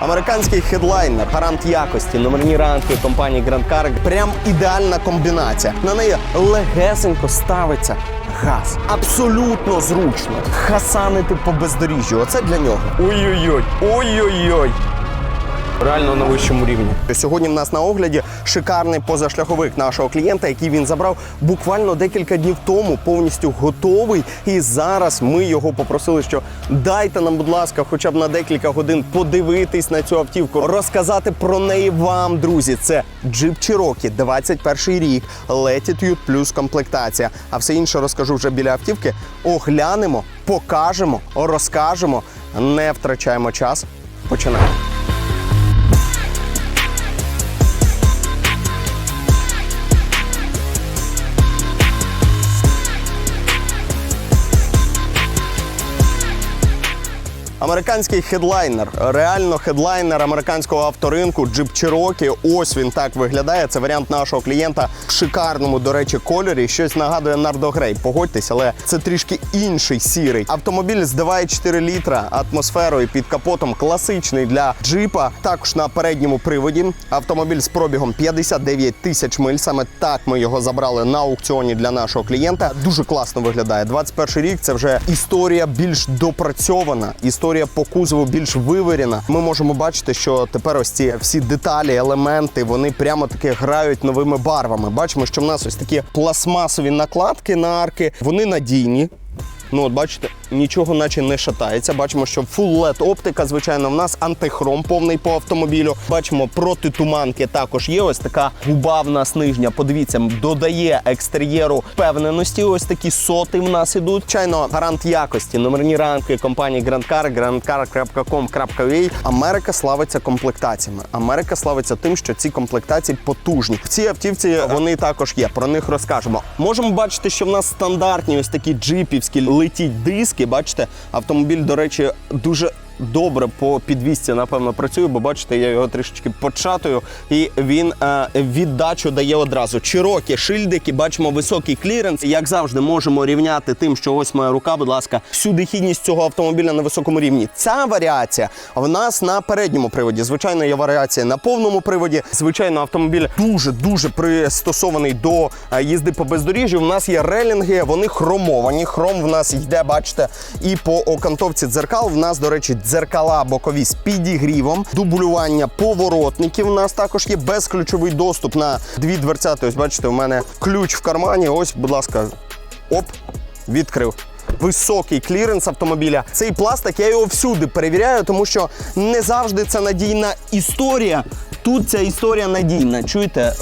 Американський хедлайнер, гарант якості, номерні ранки компанії Grand Car. Прям ідеальна комбінація. На неї легесенько ставиться газ. Абсолютно зручно. Хасанити по бездоріжжю. Оце для нього. Ой-ой-ой, ой-ой-ой. Реально на вищому рівні. Сьогодні в нас на огляді шикарний позашляховик нашого клієнта, який він забрав буквально декілька днів тому, повністю готовий. І зараз ми його попросили, що дайте нам, будь ласка, хоча б на декілька годин подивитись на цю автівку, розказати про неї вам, друзі. Це Jeep Cherokee, 21 рік, Latitude плюс комплектація. А все інше розкажу вже біля автівки. Оглянемо, покажемо, розкажемо. Не втрачаємо час. Починаємо. Американський хедлайнер, реально хедлайнер американського авторинку Jeep Cherokee. Ось він так виглядає. Це варіант нашого клієнта в шикарному, до речі, кольорі. Щось нагадує Нардо Грей. Погодьтесь, але це трішки інший сірий. Автомобіль з 2,4 літра атмосферою під капотом, класичний для джипа. Також на передньому приводі. Автомобіль з пробігом 59 тисяч миль. Саме так ми його забрали на аукціоні для нашого клієнта. Дуже класно виглядає. 21 рік це вже історія більш допрацьована. Історія по кузову більш вивірена. Ми можемо бачити, що тепер ось ці всі деталі, елементи, вони прямо таки грають новими барвами. Бачимо, що в нас ось такі пластмасові накладки на арки. Вони надійні. Ну, от бачите, нічого наче не шатається. Бачимо, що full LED оптика, звичайно, в нас антихром повний по автомобілю. Бачимо, протитуманки також є. Ось така губа в нас нижня. Подивіться, додає екстер'єру впевненості. Ось такі соти в нас ідуть. Звичайно, гарант якості, номерні ранки компанії Grand Car, grandcar.com.ua. Америка славиться комплектаціями. Америка славиться тим, що ці комплектації потужні. В цій автівці вони також є. Про них розкажемо. Можемо бачити, що в нас стандартні ось такі джипівські летіть диски. Бачите, автомобіль, до речі, дуже. Добре по підвісці, напевно, працює, бо бачите, я його трішечки початую, і він е, віддачу дає одразу. Чирокі шильдики, бачимо високий кліренс. Як завжди, можемо рівняти тим, що ось моя рука, будь ласка, всю дохідність цього автомобіля на високому рівні. Ця варіація в нас на передньому приводі. Звичайно, є варіація на повному приводі. Звичайно, автомобіль дуже дуже пристосований до е, їзди по бездоріжжю. У нас є релінги, вони хромовані. Хром в нас йде, бачите, і по окантовці дзеркал. В нас, до речі, дзеркала бокові з підігрівом, дублювання поворотників. У нас також є безключовий доступ на дві дверцяти. Ось бачите, у мене ключ в кармані. Ось, будь ласка, оп, відкрив. Високий кліренс автомобіля. Цей пластик я його всюди перевіряю, тому що не завжди це надійна історія. Тут ця історія надійна. Чуєте?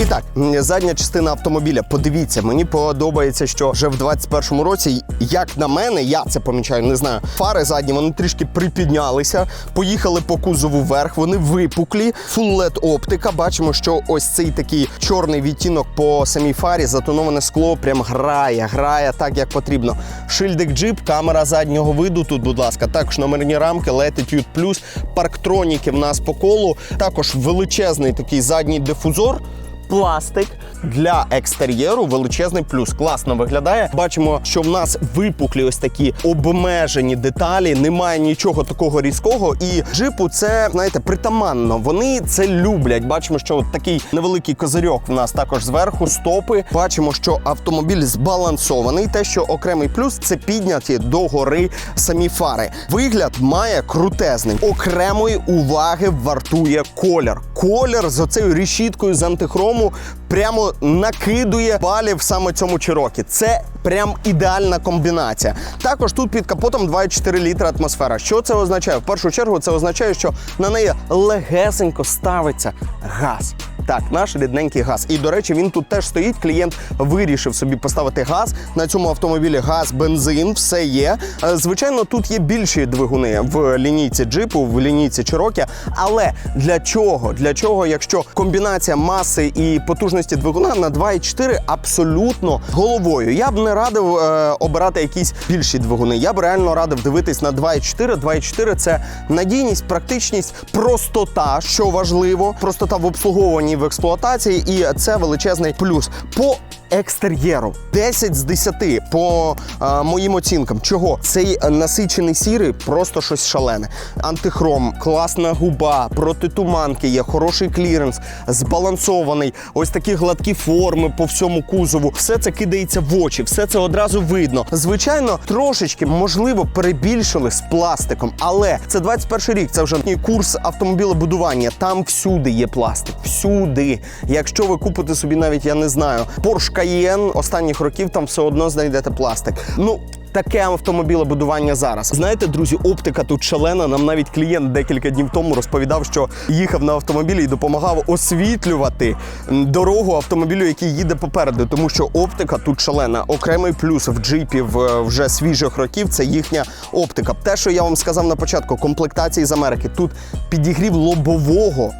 І так, задня частина автомобіля. Подивіться, мені подобається, що вже в 21-му році, як на мене, я це помічаю, не знаю. Фари задні вони трішки припіднялися, поїхали по кузову вверх, вони випуклі. Full LED оптика. Бачимо, що ось цей такий чорний відтінок по самій фарі, затоноване скло, прям грає, грає так, як потрібно. Шильдик джип, камера заднього виду. Тут, будь ласка, також номерні рамки, Latitude Plus, парктроніки в нас по колу. Також величезний такий задній дифузор пластик для екстер'єру величезний плюс. Класно виглядає. Бачимо, що в нас випуклі ось такі обмежені деталі. Немає нічого такого різкого. І джипу це знаєте притаманно. Вони це люблять. Бачимо, що от такий невеликий козирьок в нас також зверху. Стопи. Бачимо, що автомобіль збалансований. Те, що окремий плюс, це підняті догори самі фари. Вигляд має крутезний. Окремої уваги вартує колір. Колір з оцею решіткою з антихрому прямо накидує балів саме цьому Чирокі. Це прям ідеальна комбінація. Також тут під капотом 2,4 літра атмосфера. Що це означає? В першу чергу це означає, що на неї легесенько ставиться газ. Так, наш рідненький газ. І до речі, він тут теж стоїть. Клієнт вирішив собі поставити газ. На цьому автомобілі газ, бензин, все є. Е, Звичайно, тут є більші двигуни в лінійці джипу, в лінійці Cherokee. Але для чого? Для чого, якщо комбінація маси і потужності двигуна на 2,4 абсолютно головою? Я б не радив е, обирати якісь більші двигуни. Я б реально радив дивитись на 2,4. 2,4 – це надійність, практичність, простота, що важливо, простота в обслуговуванні в експлуатації, і це величезний плюс. По екстер'єру 10 з 10 по а, моїм оцінкам. Чого? Цей е, насичений сірий просто щось шалене. Антихром, класна губа, проти туманки є, хороший кліренс, збалансований, ось такі гладкі форми по всьому кузову. Все це кидається в очі, все це одразу видно. Звичайно, трошечки можливо перебільшили з пластиком, але це 21 рік. Це вже курс автомобілебудування. Там всюди є пластик. Всюди. Якщо ви купите собі навіть, я не знаю, Porsche Cayenne останніх років, там все одно знайдете пластик. Ну. Таке автомобілебудування зараз. Знаєте, друзі, оптика тут шалена. Нам навіть клієнт декілька днів тому розповідав, що їхав на автомобілі і допомагав освітлювати дорогу автомобілю, який їде попереду, тому що оптика тут шалена. Окремий плюс в джипів вже свіжих років це їхня оптика. Те, що я вам сказав на початку, комплектації з Америки. Тут підігрів лобового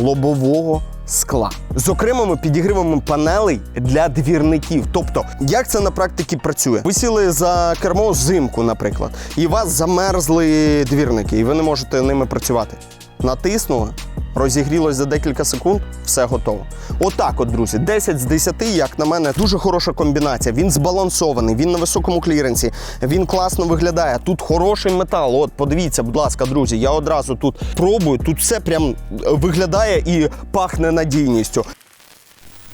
лобового скла з окремими підігривами панелей для двірників. Тобто, як це на практиці працює? Ви сіли за кермо взимку, наприклад, і у вас замерзли двірники, і ви не можете ними працювати. Натиснули, розігрілось за декілька секунд, все готово. Отак, от, друзі, 10 з 10, як на мене, дуже хороша комбінація. Він збалансований, він на високому кліренсі, він класно виглядає. Тут хороший метал. От, подивіться, будь ласка, друзі, я одразу тут пробую. Тут все прям виглядає і пахне надійністю.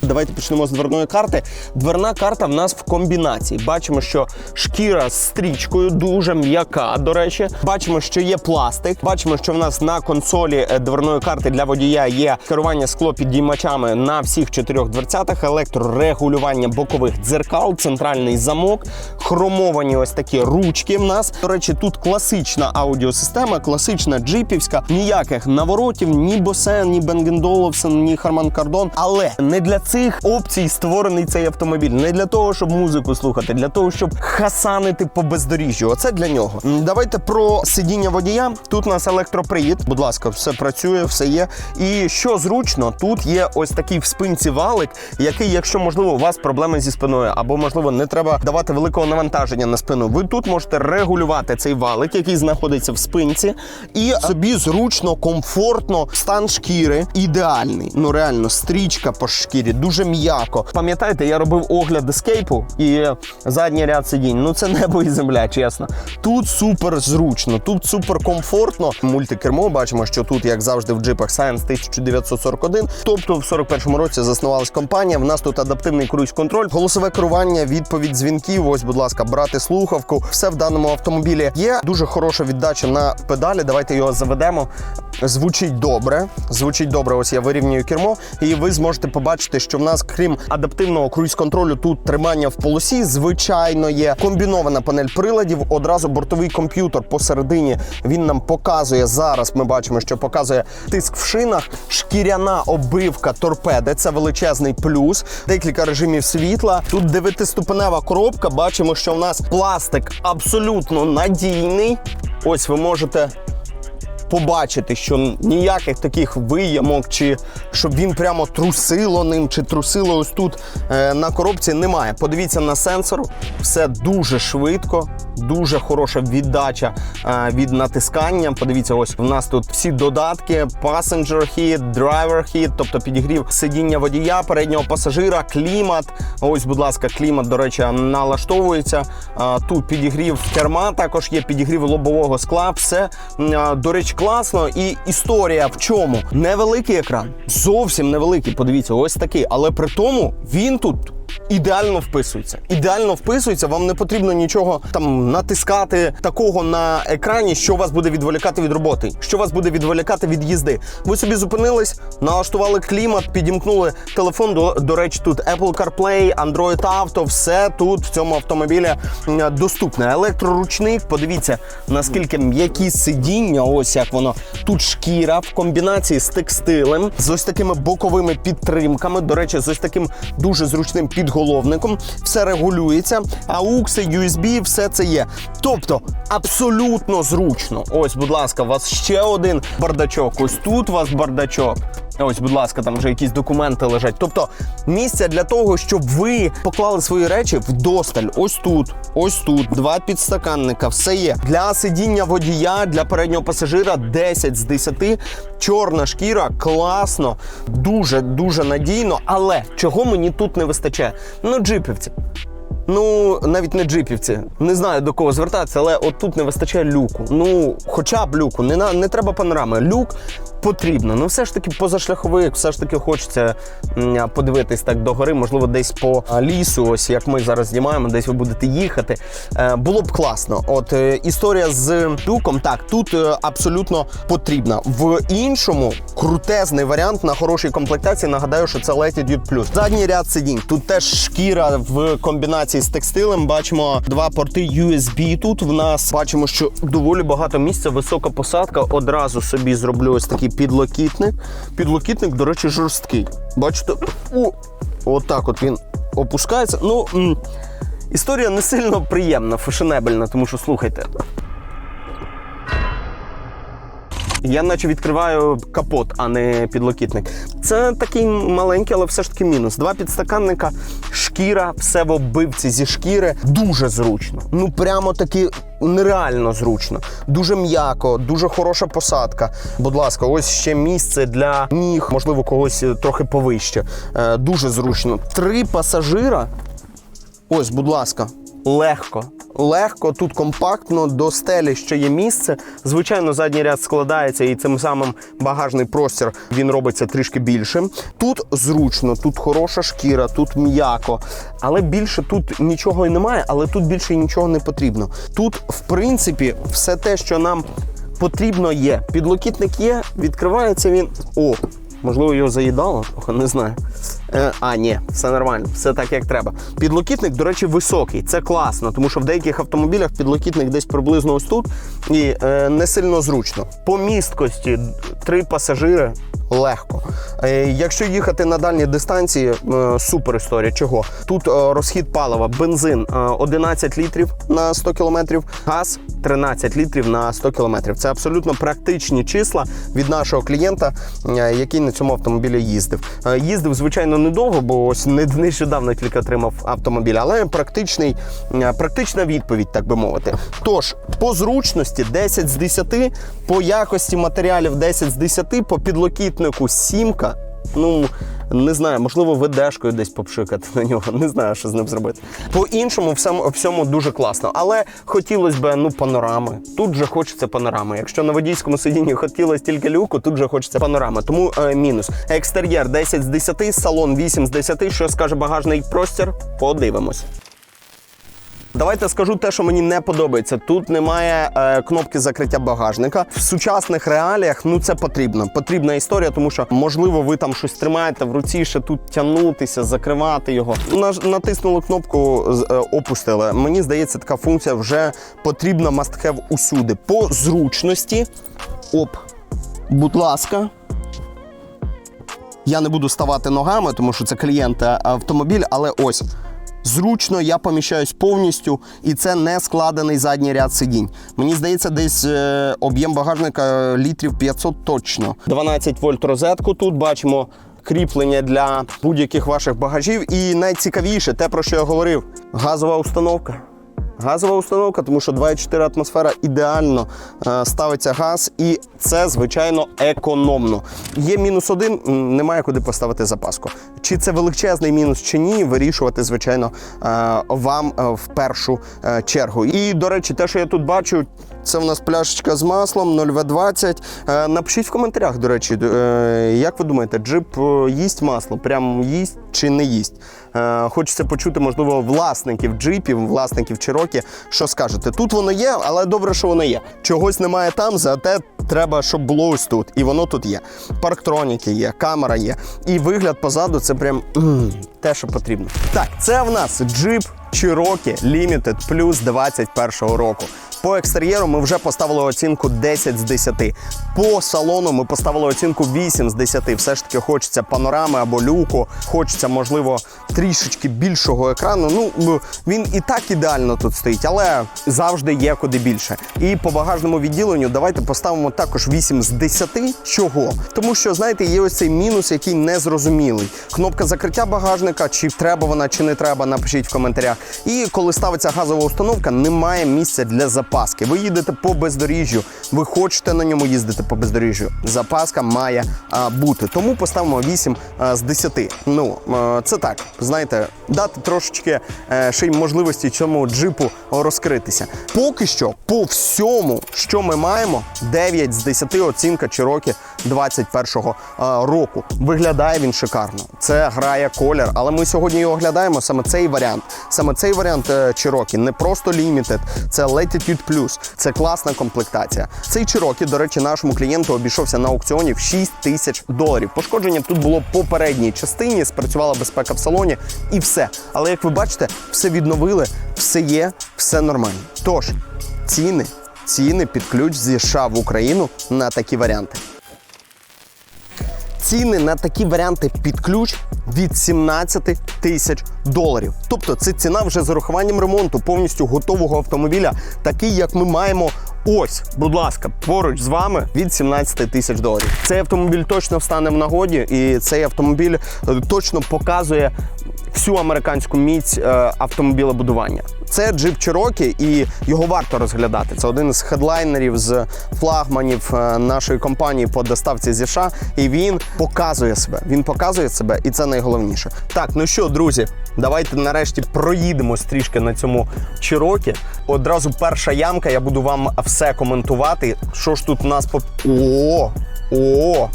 Давайте почнемо з дверної карти. Дверна карта в нас в комбінації. Бачимо, що шкіра з стрічкою дуже м'яка. До речі, бачимо, що є пластик. Бачимо, що в нас на консолі е, дверної карти для водія є керування склопідіймачами на всіх чотирьох дверцятах, електрорегулювання бокових дзеркал, центральний замок, хромовані ось такі ручки. В нас до речі, тут класична аудіосистема, класична джипівська. Ніяких наворотів, ні Босен, ні Бенген Олufsen, ні Харман Кардон. Але не для цих опцій створений цей автомобіль. Не для того, щоб музику слухати, для того, щоб хасанити по бездоріжжю. Оце для нього. Давайте про сидіння водія. Тут у нас електропривід. Будь ласка, все працює, все є. І що зручно, тут є ось такий в спинці валик, який, якщо можливо, у вас проблеми зі спиною, або можливо не треба давати великого навантаження на спину. Ви тут можете регулювати цей валик, який знаходиться в спинці, і собі зручно, комфортно, стан шкіри ідеальний. Ну реально, стрічка по шкірі, дуже м'яко. Пам'ятаєте, я робив огляд ескейпу і задній ряд сидінь. Ну це небо і земля, чесно. Тут супер зручно, тут супер комфортно. Мультикермо бачимо, що тут, як завжди, в джипах Science 1941. Тобто, в 41-му році заснувалась компанія. В нас тут адаптивний круїз-контроль, голосове керування, відповідь дзвінків. Ось, будь ласка, брати слухавку. Все в даному автомобілі є. Дуже хороша віддача на педалі. Давайте його заведемо. Звучить добре. Звучить добре. Ось я вирівнюю кермо, і ви зможете побачити, що в нас, крім адаптивного круїз-контролю, тут тримання в полосі. Звичайно, є комбінована панель приладів. Одразу бортовий комп'ютер посередині він нам показує зараз. Ми бачимо, що показує тиск в шинах, шкіряна обивка торпеди. Це величезний плюс. Декілька режимів світла. Тут дев'ятиступенева коробка. Бачимо, що в нас пластик абсолютно надійний. Ось ви можете побачити, що ніяких таких виямок, чи щоб він прямо трусило ним, чи трусило ось тут е, на коробці, немає. Подивіться на сенсор, все дуже швидко, дуже хороша віддача е, від натискання. Подивіться, ось в нас тут всі додатки: Passenger Heat, Driver Heat, тобто підігрів сидіння водія, переднього пасажира, клімат. Ось, будь ласка, клімат, до речі, налаштовується. Е, Тут підігрів керма, також є підігрів лобового скла. Все, до речі, класно. І історія в чому? Невеликий екран, зовсім невеликий. Подивіться, ось такий. Але при тому він тут. Ідеально вписується. Ідеально вписується, вам не потрібно нічого там натискати такого на екрані, що вас буде відволікати від роботи, що вас буде відволікати від їзди. Ви собі зупинились, налаштували клімат, підімкнули телефон. До, до речі, тут Apple CarPlay, Android Auto, все тут в цьому автомобілі доступне. Електроручник, подивіться, наскільки м'які сидіння, ось як воно. Тут шкіра в комбінації з текстилем, з ось такими боковими підтримками. До речі, з ось таким дуже зручним підголовником. Все регулюється. AUX, USB, все це є. Тобто абсолютно зручно. Ось, будь ласка, у вас ще один бардачок. Ось тут у вас бардачок. Ось, будь ласка, там вже якісь документи лежать. Тобто місця для того, щоб ви поклали свої речі вдосталь. Ось тут, ось тут, два підстаканника, все є. Для сидіння водія, для переднього пасажира 10 з 10. Чорна шкіра, класно, дуже дуже надійно. Але чого мені тут не вистачає? Ну, джипівці. Ну, навіть не джипівці. Не знаю до кого звертатися, але от тут не вистачає люку. Ну, хоча б люку, не, на, не треба панорами. Люк потрібно. Ну, все ж таки позашляховик, все ж таки хочеться подивитись так догори, можливо, десь по лісу, ось як ми зараз знімаємо, десь ви будете їхати. Е, було б класно. От е, історія з люком, так, тут е, абсолютно потрібна. В іншому крутезний варіант на хорошій комплектації. Нагадаю, що це Latitude Plus. Задній ряд сидінь. Тут теж шкіра в комбінації з текстилем. Бачимо два порти USB. Тут в нас бачимо, що доволі багато місця, висока посадка. Одразу собі зроблю ось такий підлокітник. Підлокітник, до речі, жорсткий. Бачите, о, отак от він опускається. Ну. Історія не сильно приємна, фешенебельна, тому що слухайте. Я наче відкриваю капот, а не підлокітник. Це такий маленький, але все ж таки мінус. Два підстаканника, шкіра, все в оббивці зі шкіри. Дуже зручно. Ну прямо таки нереально зручно. Дуже м'яко, дуже хороша посадка. Будь ласка, ось ще місце для ніг, можливо, когось трохи повище. Е, дуже зручно. Три пасажира. Ось, будь ласка, легко. Легко, тут компактно, до стелі ще є місце. Звичайно, задній ряд складається і цим самим багажний простір він робиться трішки більшим. Тут зручно, тут хороша шкіра, тут м'яко. Але більше тут нічого і немає, але тут більше нічого не потрібно. Тут, в принципі, все те, що нам потрібно, є. Підлокітник є, відкривається він. О, Можливо, його заїдало, не знаю. Е, а, ні, все нормально, все так як треба. Підлокітник, до речі, високий. Це класно, тому що в деяких автомобілях підлокітник десь приблизно ось тут і е, не сильно зручно. По місткості три пасажири. Легко. Е, якщо їхати на дальні дистанції, е, супер історія. Чого? Тут е, розхід палива, бензин е, 11 літрів на 100 кілометрів, газ 13 літрів на 100 кілометрів. Це абсолютно практичні числа від нашого клієнта, який на цьому автомобілі їздив. Їздив, звичайно, недовго, бо ось не- нещодавно тільки отримав автомобіль, але практичний, практична відповідь, так би мовити. Тож, по зручності 10 з 10, по якості матеріалів 10 з 10, по підлокітнику сімка. Ну, не знаю, можливо, ведешкою десь попшикати на нього. Не знаю, що з ним зробити. По іншому, всьому, всьому дуже класно. Але хотілося б ну, панорами. Тут же хочеться панорами. Якщо на водійському сидінні хотілося тільки люку, тут же хочеться панорами. Тому е, мінус. Екстер'єр 10 з 10, салон 8 з 10. Що скаже багажний простір? Подивимось. Давайте скажу те, що мені не подобається. Тут немає е, кнопки закриття багажника. В сучасних реаліях ну це потрібно. Потрібна історія, тому що можливо ви там щось тримаєте в руці, ще тут тягнутися, закривати його. Натиснули кнопку, е, опустили. Мені здається, така функція вже потрібна have усюди. По зручності. Оп, будь ласка. Я не буду ставати ногами, тому що це клієнт е, автомобіль, але ось. Зручно, я поміщаюсь повністю, і це не складений задній ряд сидінь. Мені здається, десь е, об'єм багажника літрів 500 точно. 12 вольт розетку тут бачимо. Кріплення для будь-яких ваших багажів. І найцікавіше, те, про що я говорив, газова установка. Газова установка, тому що 2,4 атмосфера ідеально е, ставиться газ, і це звичайно економно. Є мінус один, немає куди поставити запаску. Чи це величезний мінус, чи ні, вирішувати, звичайно, е, вам е, в першу чергу. І до речі, те, що я тут бачу, це в нас пляшечка з маслом 0В20. Е, Напишіть в коментарях, до речі, е, як ви думаєте, джип е, їсть масло? Прям їсть чи не їсть? Хочеться почути, можливо, власників джипів, власників Чирокі, що скажете. Тут воно є, але добре, що воно є. Чогось немає там, зате треба, щоб було ось тут. І воно тут є. Парктроніки є, камера є. І вигляд позаду це прям те, що потрібно. Так, це в нас джип Cherokee Limited Plus 21 року. По екстер'єру ми вже поставили оцінку 10 з 10. По салону ми поставили оцінку 8 з 10. Все ж таки хочеться панорами або люку, хочеться, можливо, трішечки більшого екрану. Ну, він і так ідеально тут стоїть, але завжди є куди більше. І по багажному відділенню давайте поставимо також 8 з 10. Чого? Тому що, знаєте, є ось цей мінус, який незрозумілий. Кнопка закриття багажника, чи треба вона, чи не треба, напишіть в коментарях. І коли ставиться газова установка, немає місця для запаски. Ви їдете по бездоріжжю, ви хочете на ньому їздити по бездоріжжю. Запаска має а, бути. Тому поставимо 8 а, з 10. Ну, а, це так, знаєте, дати трошечки а, ще й можливості цьому джипу розкритися. Поки що, по всьому, що ми маємо, 9 з 10 оцінка Cherokee 21-го року. Виглядає він шикарно. Це грає колір, але ми сьогодні його оглядаємо саме цей варіант. Саме цей варіант е, Cherokee, не просто Limited, це Latitude Plus. Це класна комплектація. Цей Cherokee, до речі, нашому клієнту обійшовся на аукціоні в 6 тисяч доларів. Пошкодження тут було по передній частині, спрацювала безпека в салоні і все. Але як ви бачите, все відновили, все є, все нормально. Тож ціни, ціни під ключ зі США в Україну на такі варіанти. Ціни на такі варіанти під ключ від 17 тисяч доларів. Тобто це ціна вже з урахуванням ремонту повністю готового автомобіля, такий як ми маємо. Ось, будь ласка, поруч з вами від 17 тисяч доларів. Цей автомобіль точно встане в нагоді, і цей автомобіль е, точно показує всю американську міць е, автомобілебудування. Це джип Cherokee і його варто розглядати. Це один з хедлайнерів з флагманів е, нашої компанії по доставці зі США. І він показує себе. Він показує себе, і це найголовніше. Так, ну що, друзі, давайте нарешті проїдемось трішки на цьому Cherokee. Одразу перша ямка. Я буду вам все коментувати. Що ж тут у нас по о, о.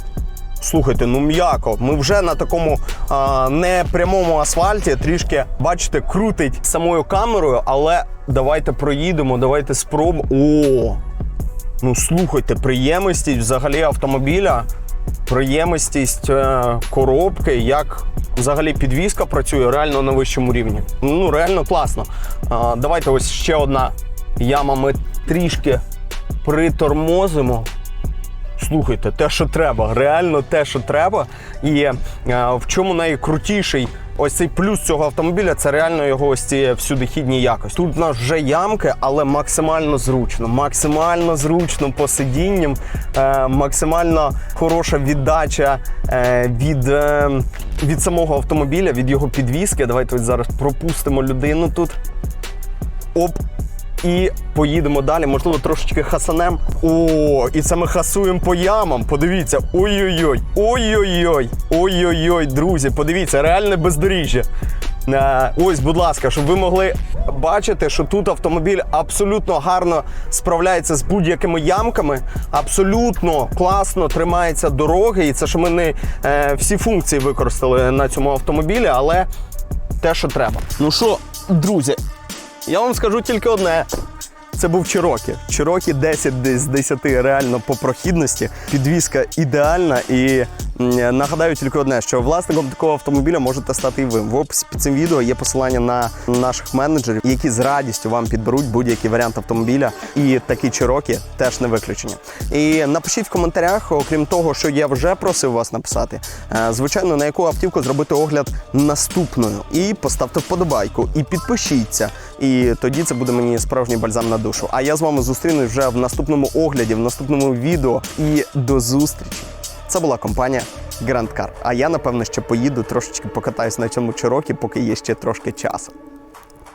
Слухайте, ну м'яко. Ми вже на такому а, непрямому асфальті трішки, бачите, крутить самою камерою, але давайте проїдемо, давайте спробуємо. О! Ну слухайте, приємності взагалі автомобіля, приємностість е, коробки, як взагалі підвізка працює реально на вищому рівні. Ну, реально класно. А, давайте ось ще одна яма. Ми трішки притормозимо. Слухайте, те, що треба, реально те, що треба. І е, в чому найкрутіший ось цей плюс цього автомобіля, це реально його ось ці всюдихідні якості. Тут у нас вже ямки, але максимально зручно, максимально зручно по сидінням, е, максимально хороша віддача е, від, е, від самого автомобіля, від його підвіски. Давайте зараз пропустимо людину тут. Оп. І поїдемо далі, можливо, трошечки хасанем. О, і це ми хасуємо по ямам. Подивіться, ой-ой-ой, ой-ой-ой, ой-ой-ой, друзі, подивіться, реальне бездоріжжя. Е, Ось, будь ласка, щоб ви могли бачити, що тут автомобіль абсолютно гарно справляється з будь-якими ямками, абсолютно класно тримається дороги. І це що ми не е, всі функції використали на цьому автомобілі, але те, що треба. Ну що, друзі, я вам скажу тільки одне. Це був Cherokee. Cherokee 10 з 10 реально по прохідності. Підвізка ідеальна. І нагадаю тільки одне, що власником такого автомобіля можете стати і ви. В описі під цим відео є посилання на наших менеджерів, які з радістю вам підберуть будь-який варіант автомобіля. І такий Cherokee теж не виключення. І напишіть в коментарях, окрім того, що я вже просив вас написати, е, звичайно, на яку автівку зробити огляд наступною. І поставте вподобайку, і підпишіться. І тоді це буде мені справжній бальзам на душу. А я з вами зустрінусь вже в наступному огляді, в наступному відео. І до зустрічі! Це була компанія Grand Car. А я напевно ще поїду трошечки покатаюсь на цьому чорокі, поки є ще трошки часу.